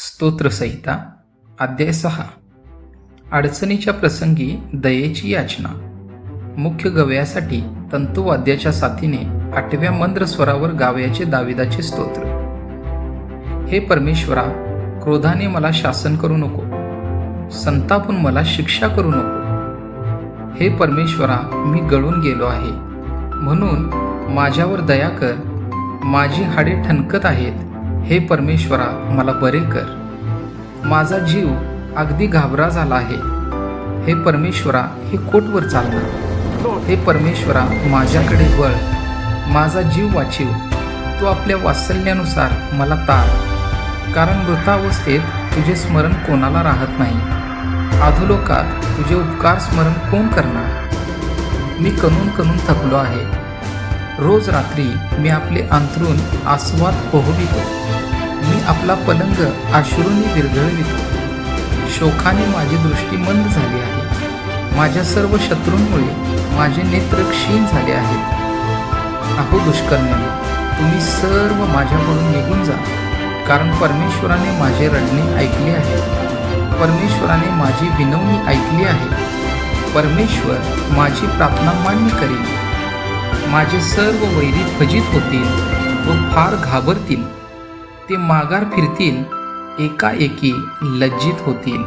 स्तोत्रसंहिता अध्याय सहा. अडचणीच्या प्रसंगी दयेची याचना. मुख्य गवयासाठी तंतुवाद्याच्या साथीने आठव्या मंद्र स्वरावर गावयाचे दाविदाचे स्तोत्र. हे परमेश्वरा क्रोधाने मला शासन करू नको. संतापून मला शिक्षा करू नको. हे परमेश्वरा मी गळून गेलो आहे. म्हणून माझ्यावर दया कर. माझी हाडे ठणकत आहेत. हे परमेश्वरा मला बरे कर. माझा जीव अगदी घाबरा झाला आहे. हे परमेश्वरा हे कोटवर चालणार? हे परमेश्वरा माझ्याकडे वळ. माझा जीव वाचीव. तू आपल्या वात्सल्यानुसार मला तार. कारण मृतावस्थेत तुझे स्मरण कोणाला राहत नाही? आधुलोकात तुझे उपकार स्मरण कोण करणार? मी कणून कणून थकलो आहे. रोज रात्री मी आपले अंथरूण आस्वाद पोहवितो. आपला पलंग आश्रूंनी विरघळवितो. शोकाने माझी दृष्टी मंद झाली आहे. माझ्या सर्व शत्रूंमुळे माझे नेत्र क्षीण झाले आहेत. अहो दुष्कर्म्यानो तुम्ही सर्व माझ्याकडून निघून जा कारण परमेश्वराने माझे रडणे ऐकले आहे. परमेश्वराने माझी विनवणी ऐकली आहे. परमेश्वर माझी प्रार्थना मान्य करेल. माझे सर्व वैरी फजित होतील व फार घाबरतील. ते माघार फिरतील एकाएकी लज्जित होतील.